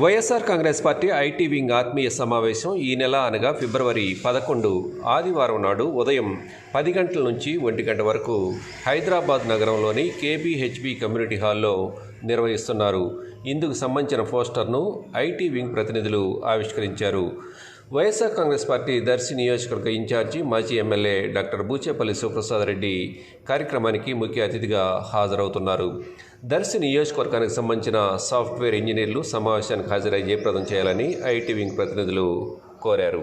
YSR Congress party IT wing ఆత్మీయ సమావేశం ఈ నెల అనగా ఫిబ్రవరి పదకొండు ఆదివారం నాడు ఉదయం పది గంటల నుంచి ఒంటి గంట వరకు హైదరాబాద్ నగరంలోని కేబీహెచ్బి కమ్యూనిటీ హాల్లో నిర్వహిస్తున్నారు. ఇందుకు సంబంధించిన పోస్టర్ను ఐటీ వింగ్ ప్రతినిధులు ఆవిష్కరించారు. వైఎస్ఆర్ కాంగ్రెస్ పార్టీ దర్శి నియోజకవర్గ ఇన్ఛార్జి మాజీ ఎమ్మెల్యే డాక్టర్ బూచేపల్లి సుప్రసాద్ రెడ్డి కార్యక్రమానికి ముఖ్య అతిథిగా హాజరవుతున్నారు. దర్శి నియోజకవర్గానికి సంబంధించిన సాఫ్ట్వేర్ ఇంజనీర్లు సమావేశానికి హాజరై జయప్రదం చేయాలని ఐటీ వింగ్ ప్రతినిధులు కోరారు.